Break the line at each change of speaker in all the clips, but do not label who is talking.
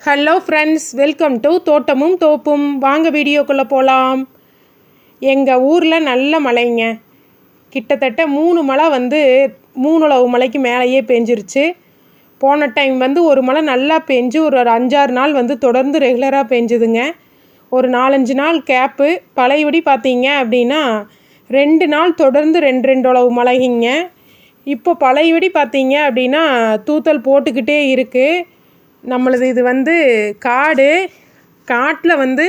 Hello friends welcome to தோட்டமும் தோப்பும் வாங்க வீடியோக்குள்ளே போகலாம் எங்கள் ஊரில் நல்ல மழைங்க கிட்டத்தட்ட மூணு மழை வந்து மூணுளவு மலைக்கு மேலேயே பெஞ்சிருச்சு. போன டைம் வந்து ஒரு மழை நல்லா பெஞ்சு ஒரு ஒரு அஞ்சாறு நாள் வந்து தொடர்ந்து ரெகுலராக பெஞ்சுதுங்க. ஒரு நாலஞ்சு நாள் கேப்பு பழையபடி பார்த்தீங்க அப்படின்னா ரெண்டு நாள் தொடர்ந்து ரெண்டு ரெண்டு அளவு மழைங்க இப்போ பழையபடி பார்த்தீங்க அப்படின்னா தூத்தல் போட்டுக்கிட்டே இருக்குது நம்மளது இது வந்து காடு காட்டில் வந்து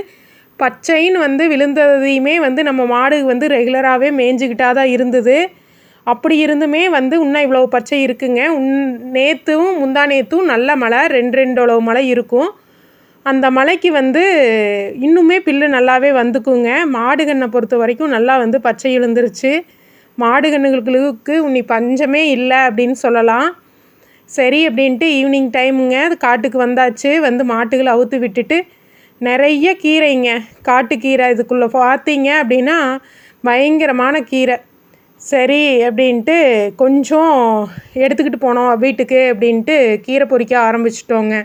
பச்சைன்னு வந்து விழுந்ததையுமே வந்து நம்ம மாடு வந்து ரெகுலராகவே மேய்ஞ்சிக்கிட்டா தான் இருந்தது. அப்படி இருந்துமே வந்து இன்னும் இவ்வளோ பச்சை இருக்குங்க. உன் நேற்றும் முந்தா நேற்றும் நல்ல மழை ரெண்டு ரெண்டு அளவு மழை இருக்கும். அந்த மலைக்கு வந்து இன்னுமே பில்லு நல்லாவே வந்துக்குங்க. மாடுகண்ணை பொறுத்த வரைக்கும் நல்லா வந்து பச்சை எழுந்துருச்சு. மாடுகண்ணுகளுக்கு உன்னி பஞ்சமே இல்லை அப்படின்னு சொல்லலாம். சரி அப்படின்ட்டு ஈவினிங் டைமுங்க அது காட்டுக்கு வந்தாச்சு. வந்து மாட்டுகளை அவுத்து விட்டுட்டு நிறைய கீரைங்க. காட்டுக்கீரை இதுக்குள்ளே பார்த்தீங்க அப்படின்னா பயங்கரமான கீரை. சரி அப்படின்ட்டு கொஞ்சம் எடுத்துக்கிட்டு போனோம் வீட்டுக்கு அப்படின்ட்டு கீரை பொறிக்க ஆரம்பிச்சிட்டோங்க.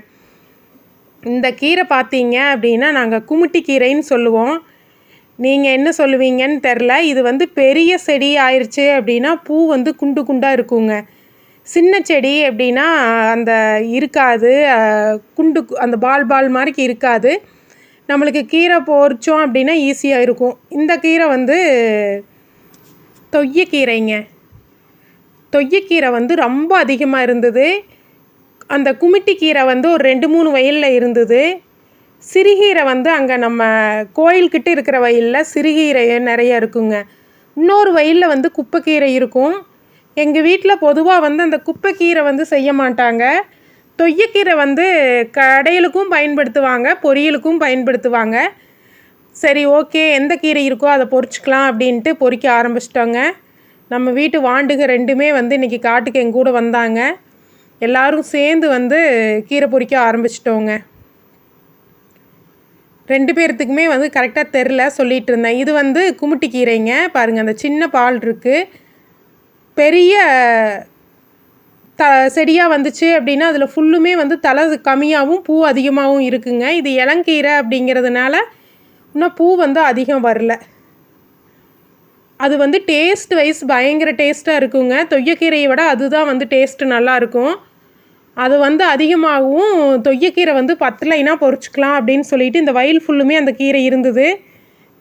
இந்த கீரை பார்த்தீங்க அப்படின்னா நாங்கள் குமுட்டி கீரைன்னு சொல்லுவோம். நீங்கள் என்ன சொல்லுவீங்கன்னு தெரில இது வந்து பெரிய செடி ஆயிடுச்சு அப்படின்னா பூ வந்து குண்டு குண்டாக இருக்குங்க. சின்ன செடி எப்படின்னா அந்த இருக்காது குண்டு அந்த பால் பால் மாதிரிக்கு இருக்காது. நம்மளுக்கு கீரை போரிச்சோம் அப்படின்னா ஈஸியாக இருக்கும். இந்த கீரை வந்து தொய்யக்கீரைங்க. தொய்யக்கீரை வந்து ரொம்ப அதிகமாக இருந்தது. அந்த குமிட்டி கீரை வந்து ஒரு ரெண்டு மூணு வயலில் இருந்தது. சிறுகீரை வந்து அங்கே நம்ம கோயில்கிட்ட இருக்கிற வயலில் சிறுகீரை நிறைய இருக்குங்க. இன்னொரு வயலில் வந்து குப்பைக்கீரை இருக்கும். எங்கள் வீட்டில் பொதுவாக வந்து அந்த குப்பைக்கீரை வந்து செய்ய மாட்டாங்க. தொய்யக்கீரை வந்து கடையிலுக்கும் பயன்படுத்துவாங்க பொரியலுக்கும் பயன்படுத்துவாங்க. சரி ஓகே எந்த கீரை இருக்கோ அதை பொறிச்சிக்கலாம் அப்படின்ட்டு பொறிக்க ஆரம்பிச்சிட்டோங்க. நம்ம வீட்டு வாண்டுக ரெண்டுமே வந்து இன்றைக்கி காட்டுக்கு எங்கள் கூட வந்தாங்க. எல்லோரும் சேர்ந்து வந்து கீரை பொறிக்க ஆரம்பிச்சிட்டோங்க. ரெண்டு பேர்த்துக்குமே வந்து கரெக்டாக தெரில சொல்லிகிட்டு இருந்தேன். இது வந்து குமுட்டி கீரைங்க பாருங்கள் அந்த சின்ன பால் இருக்குது பெரிய த செடியாக வந்துச்சு அப்படின்னா அதில் ஃபுல்லுமே வந்து தலை கம்மியாகவும் பூ அதிகமாகவும் இருக்குங்க. இது இளங்கீரை அப்படிங்கிறதுனால இன்னும் பூ வந்து அதிகம் வரல. அது வந்து டேஸ்ட் வைஸ் பயங்கர டேஸ்ட்டாக இருக்குங்க. தொய்யக்கீரையை விட அதுதான் வந்து டேஸ்ட்டு நல்லாயிருக்கும். அது வந்து அதிகமாகவும் தொய்யக்கீரை வந்து பத்துலைனா பொறிச்சிக்கலாம் அப்படின்னு சொல்லிட்டு இந்த வயல் ஃபுல்லுமே அந்த கீரை இருந்தது.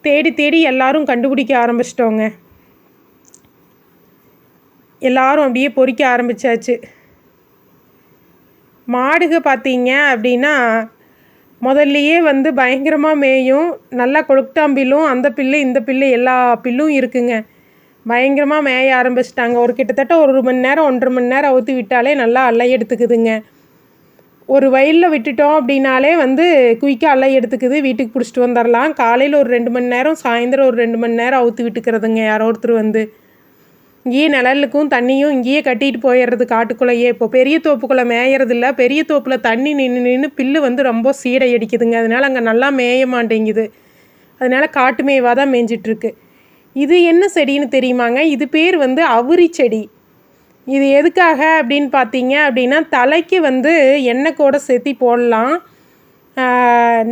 தேடி தேடி எல்லாரும் கண்டுபிடிக்க ஆரம்பிச்சிட்டோங்க. எல்லாரும் அப்படியே பொறிக்க ஆரம்பித்தாச்சு மாடுக பார்த்தீங்க அப்படின்னா முதல்லையே வந்து பயங்கரமாக மேயும் நல்லா கொழுக்டாம்பில்லும் அந்த பில்லு இந்த பில்லு எல்லா பில்லும் இருக்குங்க. பயங்கரமாக மேய ஆரம்பிச்சிட்டாங்க. ஒரு கிட்டத்தட்ட ஒரு மணி நேரம் ஒன்றரை மணி நேரம் அவுத்து விட்டாலே நல்லா அல்லை எடுத்துக்குதுங்க. ஒரு வயலில் விட்டுட்டோம் அப்படின்னாலே வந்து குயிக்காக அல்லை எடுத்துக்குது. வீட்டுக்கு பிடிச்சிட்டு வந்துடலாம் காலையில் ஒரு ரெண்டு மணி நேரம் சாயந்தரம் ஒரு ரெண்டு மணி நேரம் அவுத்து விட்டுக்கிறதுங்க யாரோ ஒருத்தர் வந்து. இங்கேயே நிழலுக்கும் தண்ணியும் இங்கேயே கட்டிட்டு போயிடுறது காட்டுக்குள்ளேயே. இப்போ பெரிய தோப்புக்குள்ளே மேயறதில்ல. பெரிய தோப்பில் தண்ணி நின்று நின்று பில்லு வந்து ரொம்ப சீடை அடிக்குதுங்க. அதனால் அங்கே நல்லா மேய மாட்டேங்குது. அதனால் காட்டு மேய்வாக தான் மேய்ஞ்சிட்ருக்கு இது என்ன செடின்னு தெரியுமாங்க? இது பேர் வந்து அவுரி செடி. இது எதுக்காக அப்படின்னு பார்த்தீங்க அப்படின்னா தலைக்கு வந்து எண்ணெய் கூட சேர்த்தி போடலாம்.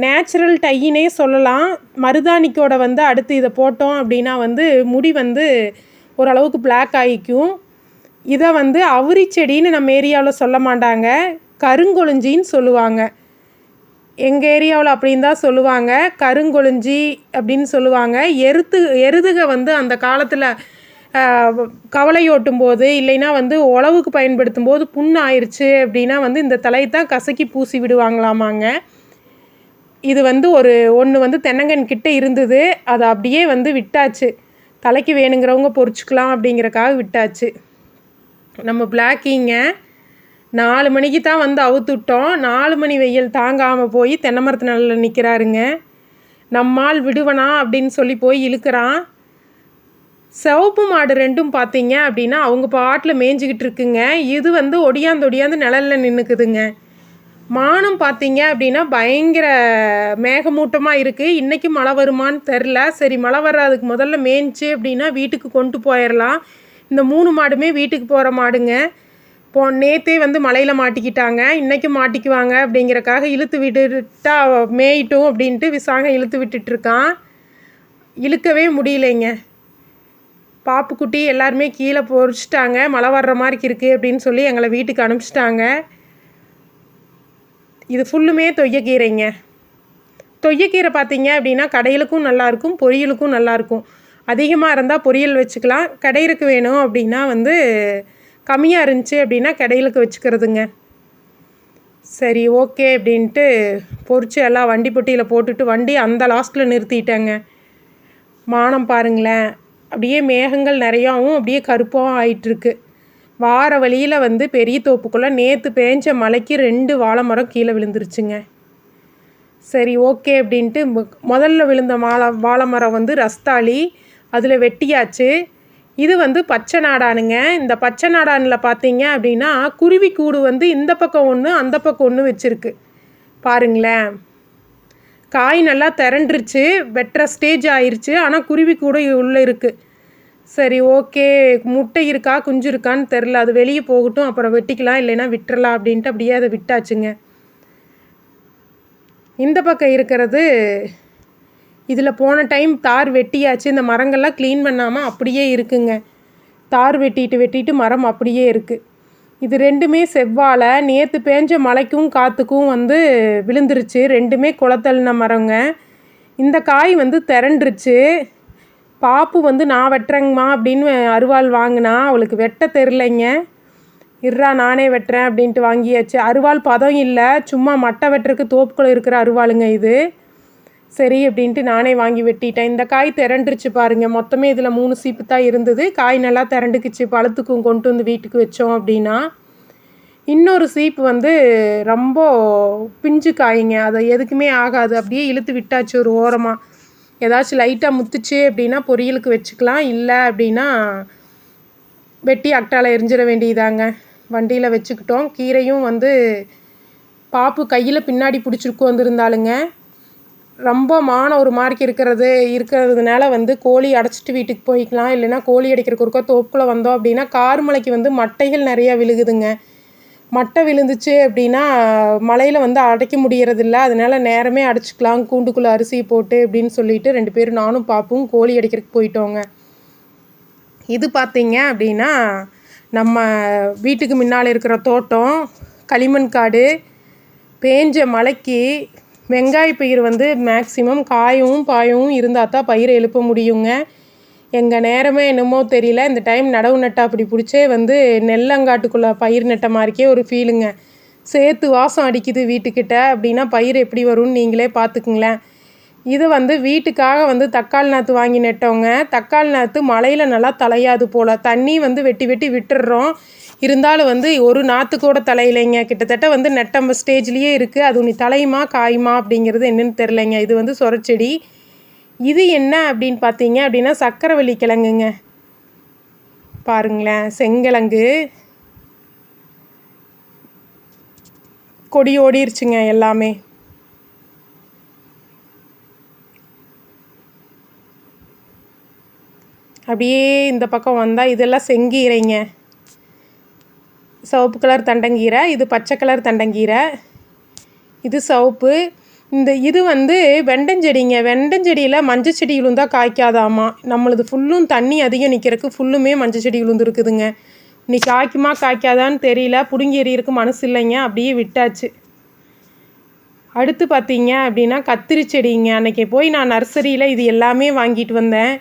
நேச்சுரல் டையினே சொல்லலாம். மருதாணிக்கோட வந்து அடுத்து இதை போட்டோம் அப்படின்னா வந்து முடி வந்து ஓரளவுக்கு பிளாக் ஆகிக்கும். இதை வந்து அவுரி செடின்னு நம்ம ஏரியாவில் சொல்ல மாட்டாங்க. கருங்கொழிஞ்சின்னு சொல்லுவாங்க. எங்கள் ஏரியாவில் அப்படின்னு தான் சொல்லுவாங்க. கருங்கொழிஞ்சி அப்படின்னு சொல்லுவாங்க. எருத்து எருதுக வந்து அந்த காலத்தில் கவலையோட்டும் போது இல்லைன்னா வந்து உழவுக்கு பயன்படுத்தும் போது புண்ணு ஆயிடுச்சு அப்படின்னா வந்து இந்த தலையை தான் கசக்கி பூசி விடுவாங்களாமாங்க. இது வந்து ஒரு ஒன்று வந்து தென்னங்கன் கிட்டே இருந்தது. அதை அப்படியே வந்து விட்டாச்சு. தலைக்கு வேணுங்கிறவங்க பொறிச்சிக்கலாம் அப்படிங்கிறக்காக விட்டாச்சு. நம்ம பிளாக்கிங்க நாலு மணிக்கு தான் வந்து அவுத்துட்டோம். நாலு மணி வெயில் தாங்காமல் போய் தென்னை மரத்து நிழலில் நிற்கிறாருங்க நம்மால் விடுவனா அப்படின்னு சொல்லி போய் இழுக்கிறான். சிவப்பு மாடு ரெண்டும் பார்த்தீங்க அப்படின்னா அவங்க பாட்டில் மேய்ஞ்சிக்கிட்டு இருக்குங்க. இது வந்து ஒடியாந்து ஒடியாந்து நிழலில் நின்றுக்குதுங்க மானம் பார்த்தீங்க அப்படின்னா பயங்கர மேகமூட்டமாக இருக்குது இன்றைக்கி மழை வருமானு தெரில சரி மழை வர்றதுக்கு முதல்ல மேய்ஞ்சி அப்படின்னா வீட்டுக்கு கொண்டு போயிடலாம் இந்த மூணு மாடுமே வீட்டுக்கு போகிற மாடுங்க. போ நேற்றே வந்து மலையில் மாட்டிக்கிட்டாங்க. இன்றைக்கும் மாட்டிக்குவாங்க அப்படிங்கிறக்காக இழுத்து விட்டுட்டா மேயிட்டும் அப்படின்ட்டு விசாகம் இழுத்து விட்டுட்ருக்கான். இழுக்கவே முடியலைங்க. பாப்புக்குட்டி எல்லாருமே கீழே பொறிச்சிட்டாங்க மழை வர்ற மாதிரி இருக்குது அப்படின்னு சொல்லி எங்களை வீட்டுக்கு அனுப்பிச்சிட்டாங்க. இது ஃபுல்லுமே தொய்யக்கீரைங்க. தொய்யக்கீரை பார்த்தீங்க அப்படின்னா கடையிலுக்கும் நல்லாயிருக்கும் பொரியலுக்கும் நல்லாயிருக்கும் அதிகமாக இருந்தால் பொரியல் வச்சுக்கலாம். கடையிலுக்கு வேணும் அப்படின்னா வந்து கம்மியாக இருந்துச்சு அப்படின்னா கடையிலுக்கு வச்சுக்கிறதுங்க. சரி ஓகே அப்படின்ட்டு பொறிச்சு எல்லாம் வண்டி பொட்டியில் போட்டுட்டு வண்டி அந்த லாஸ்ட்டில் நிறுத்திட்டேங்க. மானம் பாருங்களேன். அப்படியே மேகங்கள் நிறையாவும் அப்படியே கருப்பாகவும் ஆயிட்டுருக்கு. வார வழியில் வந்து பெரிய தோப்புக்குள்ளே நேற்று பேஞ்ச மலைக்கு ரெண்டு வாழை மரம் கீழே விழுந்துருச்சுங்க. சரி ஓகே அப்படின்ட்டு முதல்ல விழுந்த மாலை வாழை மரம் வந்து ரஸ்தாளி அதில் வெட்டியாச்சு. இது வந்து பச்சை நாடானுங்க. இந்த பச்சை நாடானில் பார்த்தீங்க அப்படின்னா குருவி கூடு வந்து இந்த பக்கம் ஒன்று அந்த பக்கம் ஒன்று வச்சுருக்கு. பாருங்களேன். காய் நல்லா திரண்டுருச்சு வெட்டுற ஸ்டேஜ் ஆயிடுச்சு ஆனால் குருவி கூட உள்ளே இருக்குது சரி ஓகே. முட்டை இருக்கா குஞ்சு இருக்கான்னு தெரில அது வெளியே போகட்டும் அப்புறம் வெட்டிக்கலாம் இல்லைன்னா விட்டுறலாம் அப்படின்ட்டு அப்படியே அதை விட்டாச்சுங்க. இந்த பக்கம் இருக்கிறது இதில் போன டைம் தார் வெட்டியாச்சு. இந்த மரங்கள்லாம் க்ளீன் பண்ணாமல் அப்படியே இருக்குங்க. தார் வெட்டிட்டு வெட்டிட்டு மரம் அப்படியே இருக்குது இது ரெண்டுமே செவ்வாழை. நேற்று பேஞ்ச மழைக்கும் காற்றுக்கும் வந்து விழுந்துருச்சு. ரெண்டுமே குளத்தள்ளின மரங்க. இந்த காய் வந்து திரண்டுருச்சு. பாப்பு வந்து நான் வெட்டுறேங்கம்மா அப்படின்னு அருவாள் வாங்கினா அவளுக்கு வெட்ட தெரிலைங்க. இர்றா நானே வெட்டுறேன் அப்படின்ட்டு வாங்கியாச்சு. அருவாள் பதம் இல்லை. சும்மா மட்டை வெட்டுறதுக்கு தோப்புக்குள்ள இருக்கிற அருவாளுங்க இது. சரி அப்படின்ட்டு நானே வாங்கி வெட்டிட்டேன். இந்த காய் திரண்டுருச்சு பாருங்கள் மொத்தமே இதில் மூணு சீப்பு தான் இருந்தது. காய் நல்லா திரண்டுக்குச்சு. பழத்துக்கும் கொண்டு வந்து வீட்டுக்கு வச்சோம் அப்படின்னா. இன்னொரு சீப்பு வந்து ரொம்ப பிஞ்சு காய்ங்க. அதை எதுக்குமே ஆகாது. அப்படியே இழுத்து விட்டாச்சு ஒரு ஓரமாக ஏதாச்சும் லைட்டாக முத்துச்சு அப்படின்னா பொரியலுக்கு வச்சுக்கலாம். இல்லை அப்படின்னா வெட்டி அட்டால் எரிஞ்சிட வேண்டியதாங்க. வண்டியில் வச்சுக்கிட்டோம். கீரையும் வந்து பாப்பு கையில் பின்னாடி பிடிச்சிருக்கு வந்திருந்தாலுங்க ரொம்ப மான ஒரு மார்க் இருக்கிறது இருக்கிறதுனால வந்து கோழி அடைச்சிட்டு வீட்டுக்கு போய்க்கலாம். இல்லைன்னா கோழி அடைக்கிறக்கு ஒருக்கா தோப்புக்குள்ளே வந்தோம் அப்படின்னா கார் மலைக்கு வந்து மட்டைகள் நிறையா விழுகுதுங்க. மட்டை விழுந்துச்சு அப்படின்னா மலையில் வந்து அடைக்க முடியறதில்ல. அதனால நேரமே அடைச்சிக்கலாம் கூண்டுக்குள்ளே அரிசி போட்டு அப்படின்னு சொல்லிட்டு ரெண்டு பேரும் நானும் பார்ப்போம் கோழி அடிக்கிறதுக்கு போயிட்டோங்க. இது பார்த்தீங்க அப்படின்னா நம்ம வீட்டுக்கு முன்னால் இருக்கிற தோட்டம் களிமண் காடு பேஞ்ச மலைக்கு வெங்காய பயிர் வந்து மேக்சிமம் காயவும் பாயவும் இருந்தால் தான் பயிரை எழுப்ப முடியுங்க. எங்கள் நேரமே என்னமோ தெரியல. இந்த டைம் நடவு நட்டா அப்படி பிடிச்சே வந்து நெல்லங்காட்டுக்குள்ளே பயிர் நட்ட மாதிரிக்கே ஒரு ஃபீலுங்க. சேர்த்து வாசம் அடிக்குது வீட்டுக்கிட்ட. அப்படின்னா பயிர் எப்படி வரும்னு நீங்களே பார்த்துக்குங்களேன் இது வந்து வீட்டுக்காக வந்து தக்காளி நாற்று வாங்கி நட்டவங்க. தக்காளி நாற்று மழையில் நல்லா தலையாது போல். தண்ணி வந்து வெட்டி வெட்டி விட்டுடுறோம் இருந்தாலும் வந்து ஒரு நாற்று கூட தலையிலைங்க. கிட்டத்தட்ட வந்து நெட்டம்ப ஸ்டேஜ்லேயே இருக்குது அது உனி தலையுமா காயுமா அப்படிங்கிறது என்னென்னு தெரிலைங்க இது வந்து சொரச்செடி. இது என்ன அப்படின்னு பார்த்தீங்க அப்படின்னா சக்கரவள்ளி கிழங்குங்க. பாருங்களேன் செங்கிழங்கு கொடி ஓடிருச்சுங்க எல்லாமே. அப்படியே இந்த பக்கம் வந்தால் இதெல்லாம் செங்கீரைங்க. சிவப்பு கலர் தண்டங்கீரை இது பச்சை கலர் தண்டங்கீரை. இது சிவப்பு. இந்த இது வந்து வெண்டஞ்செடிங்க வெண்டஞ்செடியில் மஞ்சள் செடி விழுந்தால் காய்க்காதாமா. நம்மளது ஃபுல்லும் தண்ணி அதிகம் நிற்கிறதுக்கு ஃபுல்லுமே மஞ்சள் செடி விழுந்துருக்குதுங்க நீ காய்க்குமா காய்க்காதான்னு தெரியல. பிடுங்கி எறியிருக்கு மனசு இல்லைங்க. அப்படியே விட்டாச்சு. அடுத்து பார்த்தீங்க அப்படின்னா கத்திரி செடிங்க. அன்றைக்கி போய் நான் நர்சரியில் இது எல்லாமே வாங்கிட்டு வந்தேன்.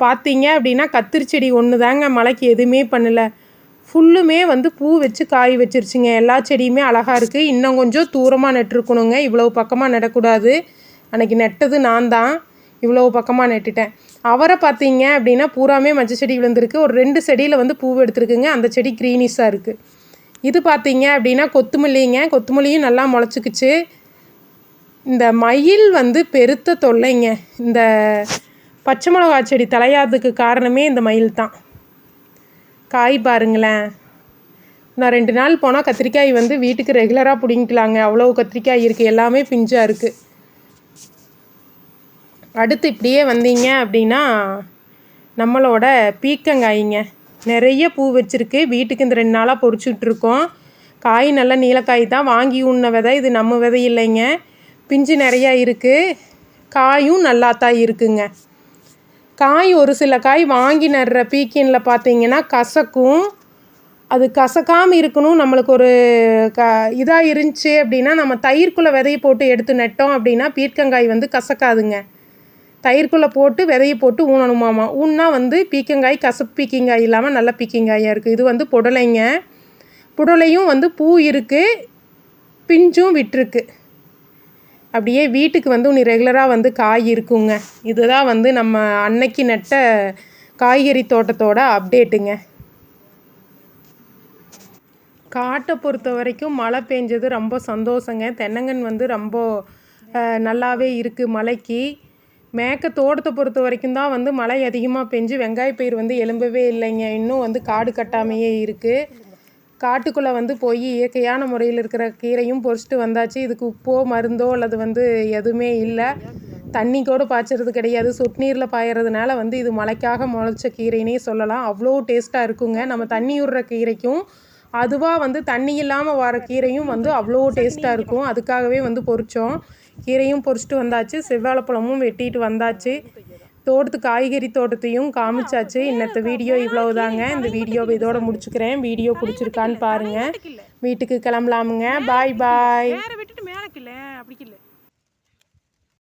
பார்த்தீங்க அப்படின்னா கத்திரி செடி ஒன்று தாங்க மழைக்கு எதுவுமே பண்ணலை. ஃபுல்லுமே வந்து பூ வச்சு காய் வச்சிருச்சுங்க. எல்லா செடியுமே அழகாக இருக்குது இன்னும் கொஞ்சம் தூரமாக நட்டுருக்கணுங்க. இவ்வளவு பக்கமாக நடக்கூடாது. அன்றைக்கி நட்டது நான் தான். இவ்வளவு பக்கமாக நட்டுட்டேன். அவரை பார்த்தீங்க அப்படின்னா பூராமே மஞ்சள் செடி விழுந்திருக்கு. ஒரு ரெண்டு செடியில் வந்து பூ எடுத்துருக்குங்க. அந்த செடி க்ரீனிஷாக இருக்குது இது பார்த்தீங்க அப்படின்னா கொத்துமல்லிங்க. கொத்துமல்லியும் நல்லா முளைச்சிக்குச்சு. இந்த மயில் வந்து பெருத்த தொல்லைங்க. இந்த பச்சை மிளகா செடி தலையாததுக்கு காரணமே இந்த மயில் தான் காய் பாருங்களேன். நான் ரெண்டு நாள் போனால் கத்திரிக்காய் வந்து வீட்டுக்கு ரெகுலராக பிடிங்கிக்கலாங்க. அவ்வளோ கத்திரிக்காய் இருக்குது எல்லாமே பிஞ்சாக இருக்குது அடுத்து இப்படியே வந்தீங்க அப்படின்னா நம்மளோட பீக்கங்காய்ங்க நிறைய பூ வச்சுருக்கு. வீட்டுக்கு இந்த ரெண்டு நாளாக பொறிச்சுட்ருக்கோம் காய் நல்ல நீலக்காய் தான். வாங்கி உண்ண விதை. இது நம்ம விதை இல்லைங்க. பிஞ்சு நிறையா இருக்குது காயும் நல்லா தான் இருக்குங்க. காய் ஒரு சில காய் வாங்கி நடுற பீக்கினில் பார்த்தீங்கன்னா கசக்கும். அது கசக்காமல் இருக்கணும். நம்மளுக்கு ஒரு க இதாக இருந்துச்சு அப்படின்னா நம்ம தயிர்க்குள்ளே விதையை போட்டு எடுத்து நட்டோம் அப்படின்னா பீர்க்கங்காய் வந்து கசக்காதுங்க. தயிர்க்குள்ளே போட்டு விதையை போட்டு ஊனணுமாமா. ஊன்னா வந்து பீக்கங்காய் கசப்பு பீக்கிங்காய் இல்லாமல் நல்ல பீக்கிங்காயாக இருக்குது இது வந்து புடலைங்க. புடலையும் வந்து பூ இருக்குது பிஞ்சும் விட்டுருக்கு. அப்படியே வீட்டுக்கு வந்து உனி ரெகுலராக வந்து காய் இருக்குங்க. இதுதான் வந்து நம்ம அன்னைக்கு நட்ட காய்கறி தோட்டத்தோட அப்டேட்டுங்க காட்டை பொறுத்த வரைக்கும் மழை பெஞ்சது ரொம்ப சந்தோஷங்க. தென்னங்கன் வந்து ரொம்ப நல்லாவே இருக்குது மழைக்கு. மேக்க தோட்டத்தை பொறுத்த வரைக்கும் தான் வந்து மழை அதிகமாக பெஞ்சு வெங்காய பயிர் வந்து எலும்பவே இல்லைங்க. இன்னும் வந்து காடு கட்டாமையே இருக்குது காட்டுக்குள்ளே வந்து போய் இயற்கையான முறையில் இருக்கிற கீரையும் பொறிச்சிட்டு வந்தாச்சு. இதுக்கு உப்போ மருந்தோ அல்லது வந்து எதுவுமே இல்லை. தண்ணி கூட பாய்ச்சறது கிடையாது. சொட்டு நீரில் பாயறதுனால வந்து இது மலைக்காக முளைச்ச கீரைனே சொல்லலாம். அவ்வளோ டேஸ்ட்டாக இருக்குங்க. நம்ம தண்ணி விடுற கீரைக்கும் அதுவாக வந்து தண்ணி இல்லாமல் வர கீரையும் வந்து அவ்வளோ டேஸ்ட்டாக இருக்கும். அதுக்காகவே வந்து பொறிச்சோம். கீரையும் பொறிச்சிட்டு வந்தாச்சு. செவ்வாழைப்பழமும் வெட்டிட்டு வந்தாச்சு. தோட்டத்து காய்கறி தோட்டத்தையும் காமிச்சாச்சு. இன்னத்த வீடியோ இவ்வளவுதாங்க. இந்த வீடியோவை இதோட முடிச்சுக்கிறேன். வீடியோ பிடிச்சிருக்கான்னு பாருங்கள் வீட்டுக்கு கிளம்பலாமுங்க. பாய் பாய்
விட்டுட்டு மேலே கில்ல அப்படி கில்ல